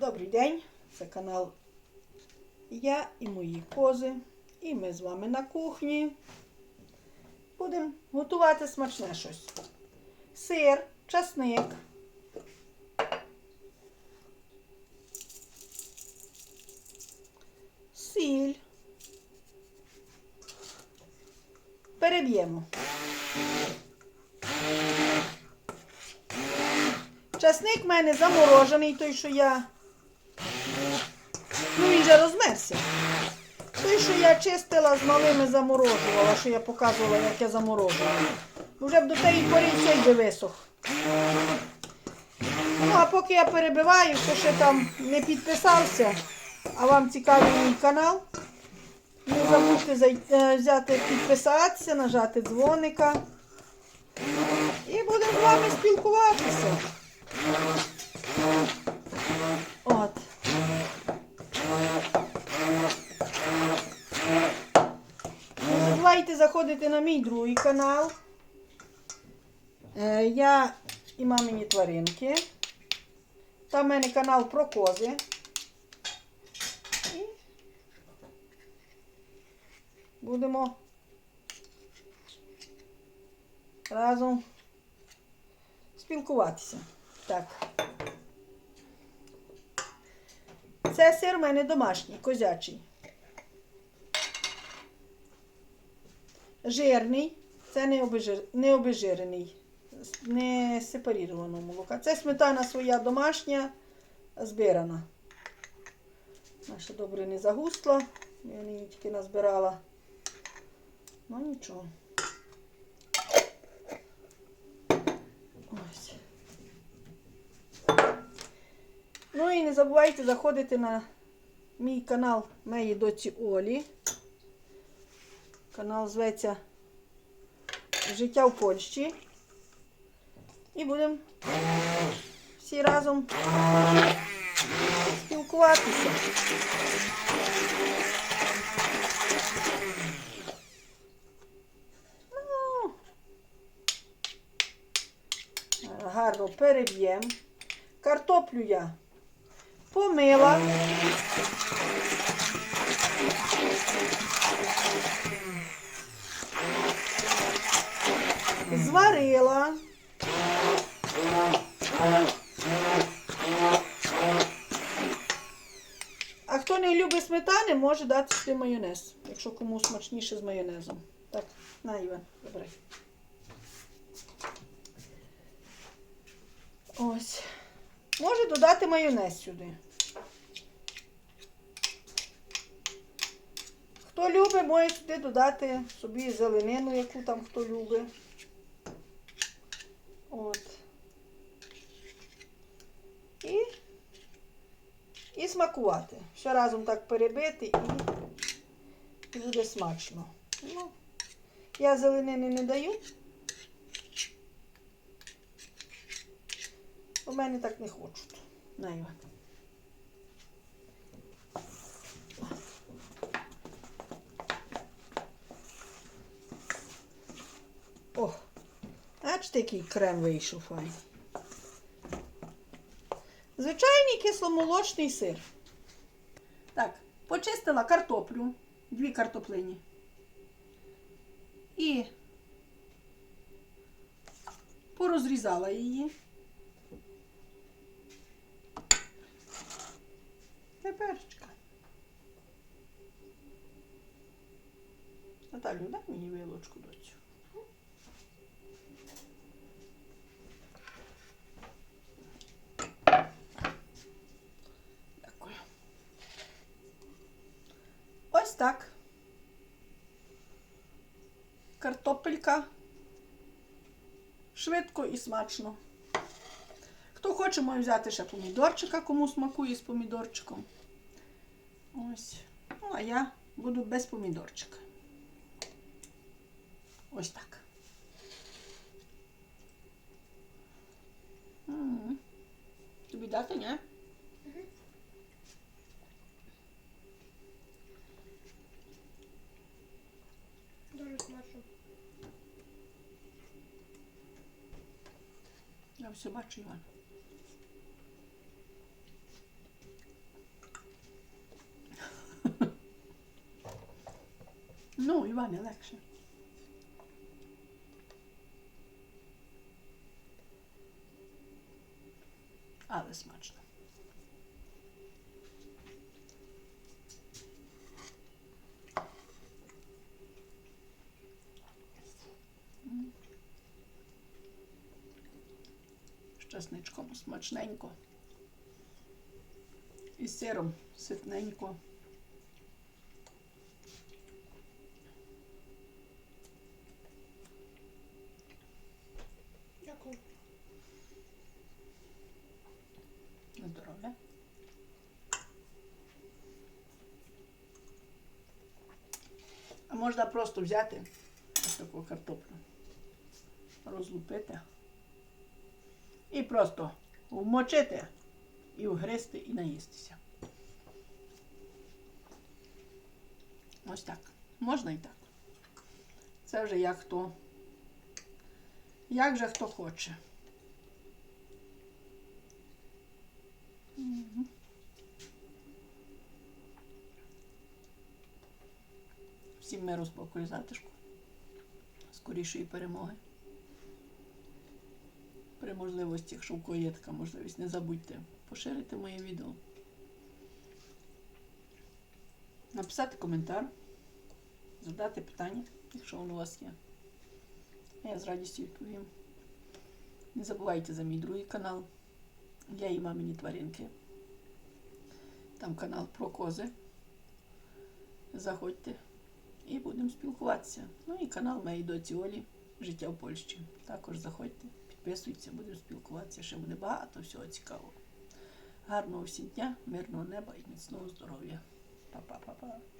Добрий день, це канал Я і мої кози. І ми з вами на кухні. Будемо готувати смачне щось. Сир, часник. Сіль. Переб'ємо. Часник в мене заморожений, той, що я. Він розмерся. Той, що я чистила з малими заморожувала, що я показувала, як я заморожувала. Вже б до тієї порі цей би висох. Ну, а поки я перебиваю, хто ще там не підписався, а вам цікавий мій канал, не забудьте е, взяти, підписатися, нажати дзвоника. І будемо з вами спілкуватися. От. Не забувайте заходити на мій другий канал. Е, Я і мамині тваринки. Там в мене канал про кози. І будемо разом спілкуватися. Так. Це сир в мене домашній, козячий. Жирний, це не, обезжир... не обезжирений, не сепаріровано молока. Це сметана своя домашня, збирана. Наша добре не загустла, я її тільки назбирала. Ну нічого. Ось. Ну і не забувайте заходити на мій канал моєї доці Олі. Канал зветься Життя в Польщі. І будемо всі разом спілкуватися. Ну, гарно переб'ємо. Картоплю я помила. Зварила. А хто не любить сметани, може дати сюди майонез, якщо кому смачніше з майонезом. Так, на, Іван, добре. Ось. Може додати майонез сюди. Хто любить, може сюди додати собі зеленину, яку там хто любить. От. І, і смакувати. Все разом так перебити і, і буде смачно. Ну, я зеленини не даю. У мене так не хочуть. На, Іван. О, бачите, який крем вийшов файний. Звичайний кисломолочний сир. Так, почистила картоплю, дві картоплині. І порозрізала її. Теперечка. Наталю, дай мені вилочку доцю. Дякую. Ось так. Картопелька. Швидко і смачно. Хто хоче, може взяти ще помідорчика, кому смакує з помідорчиком. Ось. Ну, а я буду без помідорчика. Ось так. М. Тобі дати, ні? Я все бачу, Іван. Ну, Іване, легше. Але смачно. Часничком смачненько. І сиром ситненько. Дякую. На здоров'я. А можна просто взяти ось таку картоплю, розлупити і просто вмочити і вгризти і наїстися. Ось так. Можна і так. Це вже як хто. Як же хто хоче. Всім миру, спокою, затишку. Скорішої перемоги. При можливості, якщо в кого є така можливість, не забудьте поширити моє відео. Написати коментар, задати питання, якщо воно у вас є. Я з радістю відповім. Не забувайте за мій другий канал. Я і мамині тваринки. Там канал про кози. Заходьте і будемо спілкуватися. Ну і канал моєї доці Олі Життя в Польщі. Також заходьте, підписуйтесь, будемо спілкуватися. Ще буде багато всього цікавого. Гарного всім дня, мирного неба і міцного здоров'я. Па-па-па-па.